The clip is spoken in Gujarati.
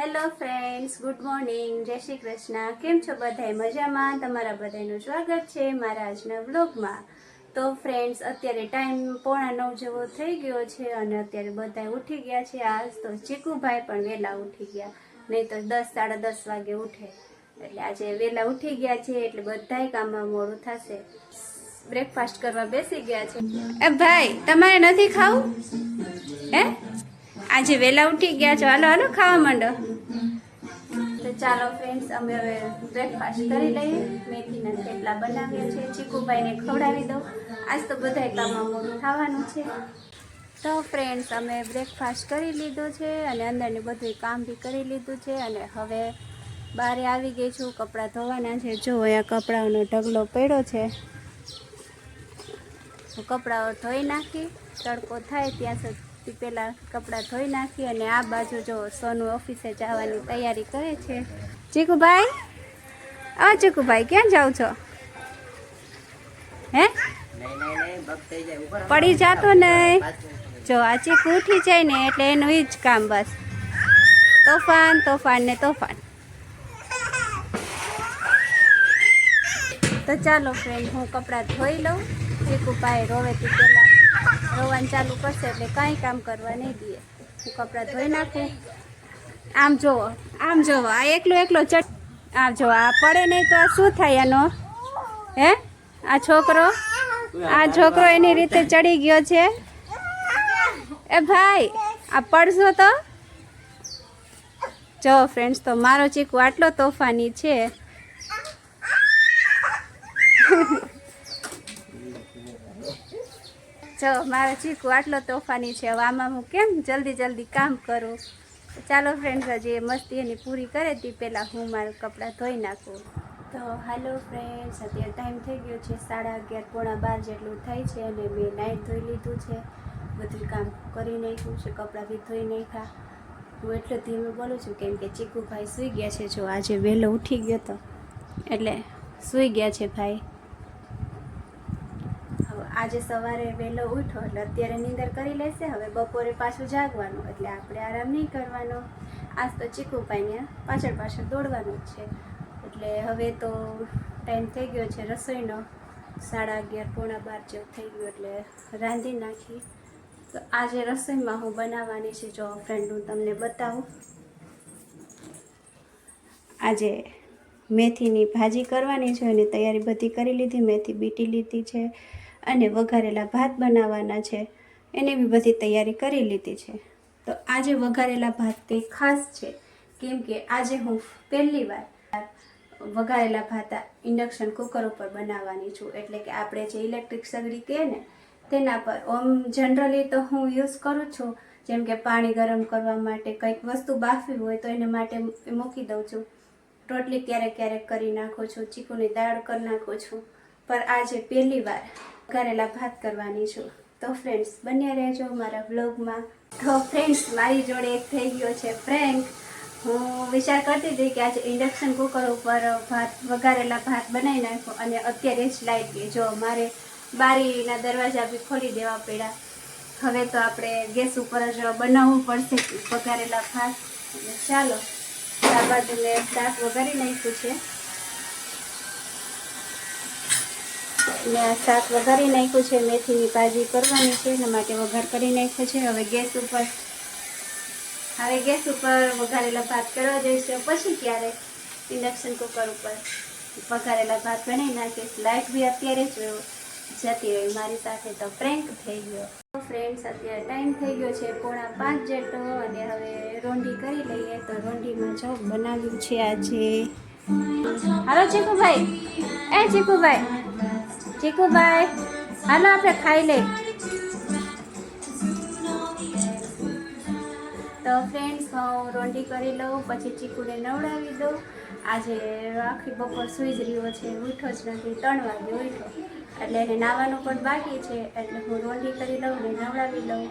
Hello friends, good morning. જય શ્રી કૃષ્ણ. કેમ છો બધાય? મજામાં? તમારા બધાનું સ્વાગત છે મારા આજના વ્લોગમાં. તો ફ્રેન્ડ્સ, અત્યારે ટાઈમ પોણા નવ જેવો થઈ ગયો છે અને અત્યારે બધા ઉઠી ગયા છે આજ. તો ચીકુભાઈ પણ વહેલા ઉઠી ગયા. નહીં તો દસ, સાડા દસ વાગે ઉઠે. એટલે આજે વહેલા ઉઠી ગયા છે એટલે બધાય કામમાં મોડું થશે. બ્રેકફાસ્ટ કરવા બેસી ગયા છે. એ ભાઈ, તમારે નથી ખાવું? હે? આજે વહેલા ઉઠી ગયા છો. હાલો હાલો, ખાવા માંડો. ચાલો ફ્રેન્ડ્સ અમે હવે બ્રેકફાસ્ટ કરી લઈએ. મેથીના થેપલા બનાવ્યા છે. ચીકુભાઈને ખવડાવી દઉં. આજ તો બધાય કામમાં મોડું થવાનું છે. તો ફ્રેન્ડ્સ અમે બ્રેકફાસ્ટ કરી લીધો છે અને અંદરનું બધું કામ બી કરી લીધું છે અને હવે બહારે આવી ગઈ છું કપડાં ધોવાના છે. જો અહીંયા કપડાઓનો ઢગલો પડ્યો છે. કપડાઓ ધોઈ નાખી. તડકો થાય ત્યાં સુધી પહેલાં કપડાં ધોઈ નાખી અને આ બાજુ જો સોનુ ઓફિસે જવાની તૈયારી કરે છે. ચીકુભાઈ? આ ચીકુભાઈ, ક્યાં જાવ છો? હે? પડી જાતો નહીં જો આ ચીકુ ઉઠી જાય ને એટલે એનું જ કામ બસ. તોફાન તોફાન ને તોફાન. તો ચાલો ફ્રેન્ડ હું કપડાં ધોઈ લઉં. ચીકુભાઈ રોવેથી પહેલાં રોવાનું ચાલુ કરશે એટલે કાંઈ કામ કરવા નહીં દે હું કપડાં ધોઈ નાખું. આમ જોવો આમ જોવો, આ એકલો એકલો ચટ, આમ જોવો, આ પડે નહીં તો આ શું થાય આનો? હે? આ છોકરો? આ છોકરો એની રીતે ચડી ગયો છે? એ ભાઈ, આ પડશો તો? જો ફ્રેન્ડ્સ તો મારો ચીકુ આટલો તોફાની છે. જો, મારો ચીકુ આટલો તોફાની છે. હવે આમાં હું કેમ જલ્દી જલ્દી કામ કરું? ચાલો ફ્રેન્ડ્સ હજી મસ્તી એની પૂરી કરે તે પહેલાં હું મારું કપડાં ધોઈ નાખું. તો હાલો ફ્રેન્ડ્સ અત્યારે ટાઈમ થઈ ગયો છે સાડા અગિયાર, પોણા બાર જેટલું થાય છે અને મેં નાઇટ ધોઈ લીધું છે. બધું કામ કરી નાખ્યું છે, કપડાં બી ધોઈ નાખ્યા. હું એટલે ધીમે બોલું છું કેમ કે ચીકુભાઈ સૂઈ ગયા છે. જો, આજે વહેલો ઉઠી ગયો તો. એટલે સૂઈ ગયા છે ભાઈ. આજે સવારે વહેલો ઉઠો એટલે અત્યારે નીંદર કરી લેશે, હવે બપોરે પાછું જાગવાનું, એટલે આપણે આરામ નહીં કરવાનો. આજ તો ચીકુભાઈને પાછળ પાછળ દોડવાનું જ છે. એટલે હવે તો ટાઈમ થઈ ગયો છે રસોઈનો. સાડા અગિયાર, પોણા બાર જેવું થઈ ગયું, એટલે રાંધી નાખી. તો આજે રસોઈમાં હું બનાવવાની છે, જો ફ્રેન્ડ હું તમને બતાવું. આજે મેથીની ભાજી કરવાની છે એની તૈયારી બધી કરી લીધી, મેથી બીટી લીધી છે. અને વઘારેલા ભાત બનાવવાના છે. એની બી બધી તૈયારી કરી લીધી છે. તો આજે વઘારેલા ભાત તે ખાસ છે. કેમ કે આજે હું પહેલી વાર વઘારેલા ભાત ઇન્ડક્શન કુકર ઉપર બનાવવાની છું. એટલે કે આપણે જે ઇલેક્ટ્રિક સગડી કહે ને, તેના પર ઓમ જનરલી તો હું યુઝ કરું છું. જેમ કે પાણી ગરમ કરવા માટે કંઈક વસ્તુ બાફવી હોય તો એને માટે મૂકી દઉં છું. રોટલી ક્યારેક ક્યારેક કરી નાખું છું, ચીકુની દાળ કરી નાખું છું. પર આજે પહેલી વાર ઘરેલા ભાત કરવાની છું. તો ફ્રેન્ડ્સ બન્યા રહેજો મારા બ્લોગમાં તો ફ્રેન્ડ્સ મારી જોડે એક થઈ ગયો છે ફ્રેન્ક હું વિચાર કરતી હતી કે આજે ઇન્ડક્શન કુકર ઉપર ભાત વઘારેલા ભાત બનાવી નાખો અને અત્યારે જ લાઈટ ગઈ જો મારે બારીના દરવાજા બી ખોલી દેવા પડ્યા. હવે તો આપણે ગેસ ઉપર જ બનાવવું પડશે વઘારેલા ભાત. ચાલો, આ બાજુ મેં દાંત વઘારી નાખ્યું છે. મેં શાક વઘારી નાખ્યું છે, મેથીની ભાજી કરવાની છે, એના માટે વઘાર કરી નાખ્યો છે. હવે ગેસ ઉપર, હવે ગેસ ઉપર વઘારેલા ભાત કરવા જઈશું. પછી ક્યારે? ઇન્ડક્શન કુકર ઉપર વઘારેલા ભાત બનાવી નાખીશ. લાઇટ બી અત્યારે જ જતી રહી. મારી સાથે તો ફ્રેન્ક થઈ ગયો. ફ્રેન્ડ્સ અત્યારે ટાઈમ થઈ ગયો છે. પોણા પાંચ જેટલો. અને હવે રોંઢી કરી લઈએ તો રોંઢીમાં જો બનાવ્યું છે આજે. હાલો ચીકુભાઈ. એ ચીકુભાઈ. ચીકુભાઈ હાલો આપણે ખાઈ લે. તો ફ્રેન્ડ્સ હું રોંઢી કરી લઉં, પછી ચીકુને નવડાવી દઉં. આજે આખી બપોર સૂઈ જ રહ્યો છે, ઉઠો જ નથી, ત્રણ વાગે ઉઠો. એટલે એને નાવાનું પણ બાકી છે, એટલે હું રોંઢી કરી લઉં ને નવડાવી લઉં